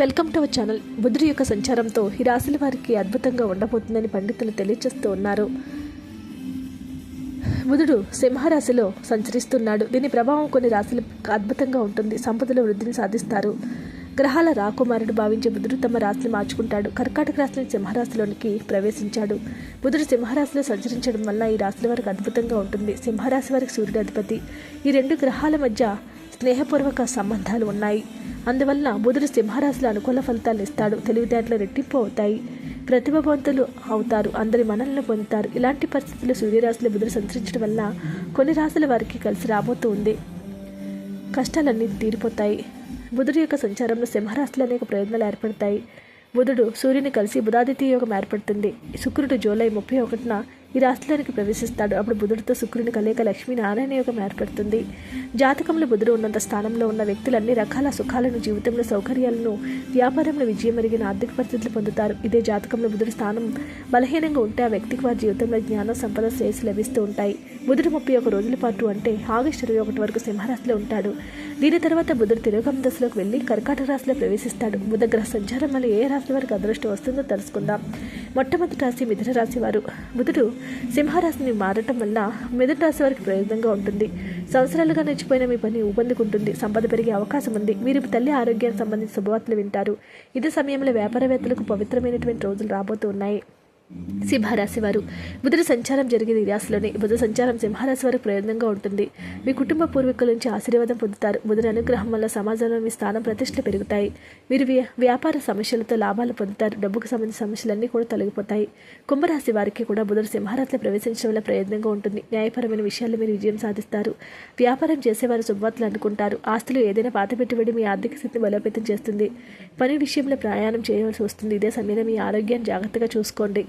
Welcome to our channel. బుధుడి యొక్క సంచారంతో ఈ రాశుల వారికి అద్భుతంగా ఉండబోతుందని పండితులు తెలియజేస్తూ ఉన్నారు. బుధుడు సింహరాశిలో సంచరిస్తున్నాడు. దీని ప్రభావం కొన్ని రాశులు అద్భుతంగా ఉంటుంది. సంపదలో వృద్ధిని సాధిస్తారు. గ్రహాల రాకుమారుడు భావించే బుధుడు తమ రాశిని మార్చుకుంటాడు. కర్కాటక రాశిని సింహరాశిలోనికి ప్రవేశించాడు. బుధుడు సింహరాశిలో సంచరించడం వల్ల ఈ రాశుల వారికి అద్భుతంగా ఉంటుంది. సింహరాశి వారికి సూర్యుడు అధిపతి. ఈ రెండు గ్రహాల మధ్య స్నేహపూర్వక సంబంధాలు ఉన్నాయి. అందువల్ల బుధుడు సింహరాశిలో అనుకూల ఫలితాలు ఇస్తాడు. తెలివితేటలు రెట్టింపు అవుతాయి ప్రతిభావంతులు అవుతారు. అందరి మనల్ని పొందుతారు. ఇలాంటి పరిస్థితుల్లో సూర్యరాశిలో బుధుడు సంచరించడం వల్ల కొన్ని రాశుల వారికి కలిసి రాబోతూ ఉంది. కష్టాలన్నీ తీరిపోతాయి. బుధుడి యొక్క సంచారంలో సింహరాశులు అనేక ప్రయోజనాలు ఏర్పడతాయి. బుధుడు సూర్యుని కలిసి బుధాదిత్య యోగం ఏర్పడుతుంది. శుక్రుడు జూలై ముప్పై ఒకటిన ఈ రాశిలోనికి ప్రవేశిస్తాడు. అప్పుడు బుధుడితో శుక్రుని కలయిక లక్ష్మీ నారాయణ యోగం ఏర్పడుతుంది. జాతకంలో బుధుడు ఉన్నంత స్థానంలో ఉన్న వ్యక్తులు అన్ని రకాల సుఖాలను జీవితంలో సౌకర్యాలను వ్యాపారంలో విజయం మెరిగిన ఆర్థిక పరిస్థితులు పొందుతారు. ఇదే జాతకంలో బుధుడి స్థానం. బలహీనంగా ఉంటే ఆ వ్యక్తికి వారి జీవితంలో జ్ఞానం సంపద శ్రేయస్సు లభిస్తూ ఉంటాయి. బుధుడు ముప్పై ఒక రోజుల పాటు అంటే ఆగస్టు ఇరవై ఒకటి వరకు సింహరాశిలో ఉంటాడు. దీని తర్వాత బుధుడు తిరుగం దశలోకి వెళ్ళి కర్కాటక రాశిలో ప్రవేశిస్తాడు. బుధ గ్రహ సంచారం వల్ల ఏ రాశి వారికి అదృష్టం వస్తుందో తెలుసుకుందాం. మొట్టమొదటి రాశి మిథున రాశి వారు బుధుడు సింహరాశిని మారటం వల్ల మిథున రాశి వారికి ప్రయోజనంగా ఉంటుంది. సంవత్సరాలుగా నిలిచిపోయిన మీ పని ఊపందుకుంటుంది. సంపద పెరిగే అవకాశం ఉంది. మీరు తల్లి ఆరోగ్యానికి సంబంధించిన శుభవార్తలు వింటారు. ఇదే సమయంలో వ్యాపారవేత్తలకు పవిత్రమైనటువంటి రోజులు రాబోతూ ఉన్నాయి. సింహరాశి వారు బుధుడు సంచారం జరిగేది రాశిలోనే. బుధ సంచారం సింహరాశి వారికి ప్రయోజనంగా ఉంటుంది. మీ కుటుంబ పూర్వీకుల నుంచి ఆశీర్వాదం పొందుతారు. బుధుని అనుగ్రహం వల్ల సమాజంలో మీ స్థానం ప్రతిష్టలు పెరుగుతాయి. మీరు వ్యాపార సమస్యలతో లాభాలు పొందుతారు. డబ్బుకు సంబంధించిన సమస్యలన్నీ కూడా తొలగిపోతాయి. కుంభరాశి వారికి కూడా బుధుడు సింహరాశిలో ప్రవేశించడం వల్ల ప్రయోజనంగా ఉంటుంది. న్యాయపరమైన విషయాల్లో మీరు విజయం సాధిస్తారు. వ్యాపారం చేసేవారు శుభవార్తలు అనుకుంటారు. ఆస్తులు ఏదైనా పాత పెట్టుబడి మీ ఆర్థిక స్థితిని బలోపేతం చేస్తుంది. పని విషయంలో ప్రయాణం చేయవలసి వస్తుంది. ఇదే సమయంలో మీ ఆరోగ్యాన్ని జాగ్రత్తగా చూసుకోండి.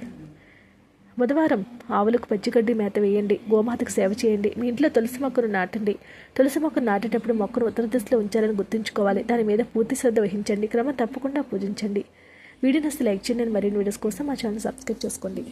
బుధవారం ఆవులకు పచ్చిగడ్డి మేత వేయండి గోమాతకు సేవ చేయండి మీ ఇంట్లో తులసి మొక్కను నాటండి. తులసి మొక్కను నాటేటప్పుడు మొక్కను ఉత్తర దిశలో ఉంచాలని గుర్తుంచుకోవాలి. దాని మీద పూర్తి శ్రద్ధ వహించండి. క్రమం తప్పకుండా పూజించండి. వీడియో నస్తే లైక్ చేయండి. మరిన్ని వీడియోస్ కోసం మా ఛానల్ సబ్స్క్రైబ్ చేసుకోండి.